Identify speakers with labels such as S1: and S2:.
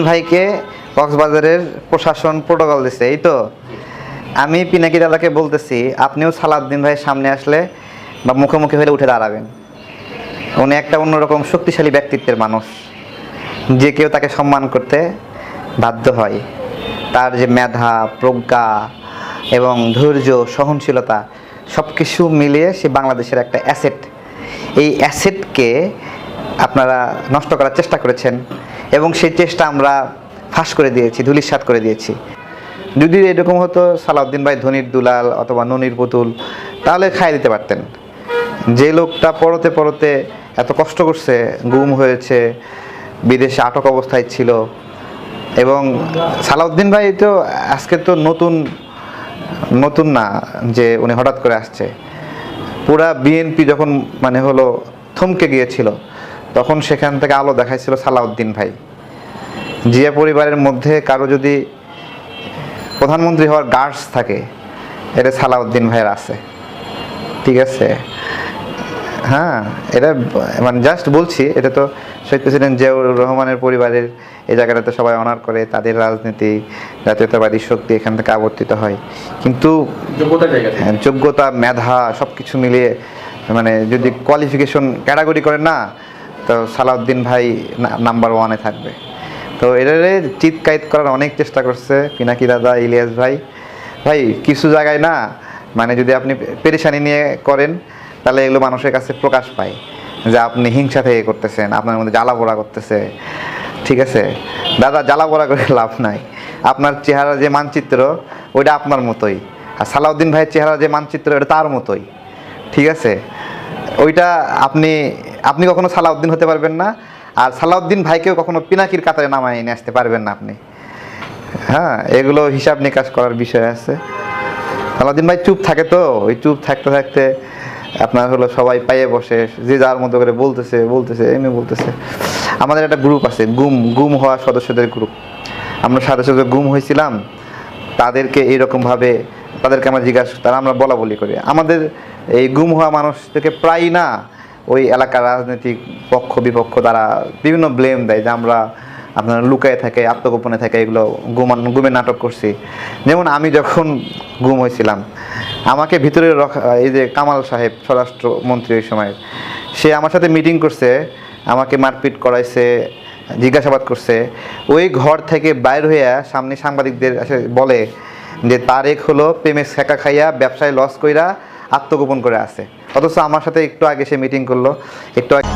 S1: ভাইকে কক্সবাজারের প্রশাসন প্রোটোকল দিছে, এই তো? আমি পিনাকি দাদাকে বলতেছি, আপনিও সালাউদ্দিন ভাইয়ের সামনে আসলে বা মুখোমুখি হলে উঠে দাঁড়াবেন। উনি একটা অন্যরকম শক্তিশালী ব্যক্তিত্বের মানুষ, যে কেউ তাকে সম্মান করতে বাধ্য হয়। তার যে মেধা, প্রজ্ঞা এবং ধৈর্য, সহনশীলতা সব কিছু মিলিয়ে সে বাংলাদেশের একটা অ্যাসেট এই অ্যাসেটকে আপনারা নষ্ট করার চেষ্টা করেছেন। এবং সেই চেষ্টা আমরা ফাঁস করে দিয়েছি ধুলিস্বাত করে দিয়েছি। যদি এরকম হতো, সালাউদ্দিন ভাই ধনির দুলাল অথবা ননির পুতুল, তাহলে খাই দিতে পারতেন। যে লোকটা পড়তে পড়তে এত কষ্ট করছে, গুম হয়েছে, বিদেশে আটক অবস্থায় ছিল, এবং সালাউদ্দিন ভাই তো আজকে তো নতুন নতুন না যে উনি হঠাৎ করে আসছে। পুরা বিএনপি যখন মানে হলো থমকে গিয়েছিল তখন সেখান থেকে আলো দেখাইছিল সালাউদ্দিন ভাই। জিয়া পরিবারের মধ্যে কারও যদি প্রধানমন্ত্রী হওয়ার গার্ডস থাকে এটা সালাউদ্দিন ভাইয়ের আছে। ঠিক আছে? হ্যাঁ এটা মানে জাস্ট বলছি এটা তো শহীদ প্রেসিডেন্ট জিয়াউর রহমানের পরিবারের এই জায়গাটাতে সবাই অনার করে তাদের রাজনীতি জাতীয়তাবাদী শক্তি এখান থেকে আবর্তিত হয়। কিন্তু
S2: থেকে।
S1: হ্যাঁ, যোগ্যতা মেধা সব কিছু মিলিয়ে মানে যদি কোয়ালিফিকেশন ক্যাটাগরি করেন না তো সালাউদ্দিন ভাই নাম্বার ওয়ানে থাকবে। তো এটারে চিৎকাইত করার অনেক চেষ্টা করছে পিনাকি দাদা, ইলিয়াস ভাই। ভাই, কিছু জায়গায় না মানে যদি আপনি পেরেশানি নিয়ে করেন, তাহলে এগুলো মানুষের কাছে প্রকাশ পায় যে আপনি হিংসা থেকে করতেছেন, আপনার মধ্যে জ্বালা পোড়া করতেছে। ঠিক আছে? দাদা, জ্বালা পোড়া করে লাভ নাই। আপনার চেহারা যে মানচিত্র, ওইটা আপনার মতোই। আর সালাউদ্দিন ভাইয়ের চেহারা যে মানচিত্র ওটা তার মতোই। ঠিক আছে? ওইটা আপনি আপনি কখনো সালাউদ্দিন হতে পারবেন না। আর সালাউদ্দিন ভাইকেও কখনো পিনাকির কাতারে নামায় নিয়ে আসতে পারবেন না আপনি। হ্যাঁ এগুলো হিসাব নিকাশ করার বিষয় আছে। সালাউদ্দিন ভাই চুপ থাকে তো? ওই চুপ থাকতে থাকতে আপনার হলো সবাই পাইয়ে বসে, যে যার মতো করে বলতেছে বলতেছে, এমনি বলতেছে। আমাদের একটা গ্রুপ আছে, গুম গুম হওয়া সদস্যদের গ্রুপ আমরা সাথে গুম হয়েছিলাম। তাদেরকে এইরকমভাবে তাদেরকে আমরা জিজ্ঞাসা তারা আমরা বলা বলি করি। আমাদের এই গুম হওয়া মানুষদেরকে প্রায় না ওই এলাকার রাজনৈতিক পক্ষ, বিপক্ষ তারা বিভিন্ন ব্লেম দেয় যে আমরা আপনার লুকায় থাকে, আত্মগোপনে থাকে, এগুলো গুমান, গুমের নাটক করছি। যেমন আমি যখন গুম হয়েছিলাম, আমাকে ভিতরে এই যে কামাল সাহেব, স্বরাষ্ট্রমন্ত্রী ওই সময়, সে আমার সাথে মিটিং করছে, আমাকে মারপিট করাইছে, জিজ্ঞাসাবাদ করছে। ওই ঘর থেকে বাইর হইয়া সামনে সাংবাদিকদের বলে যে তারেক হলো প্রেমে শেখা খাইয়া ব্যবসায় লস কইরা আত্মগোপন করে আছে। অথচ আমার সাথে একটু আগে সে মিটিং করল, একটু আগে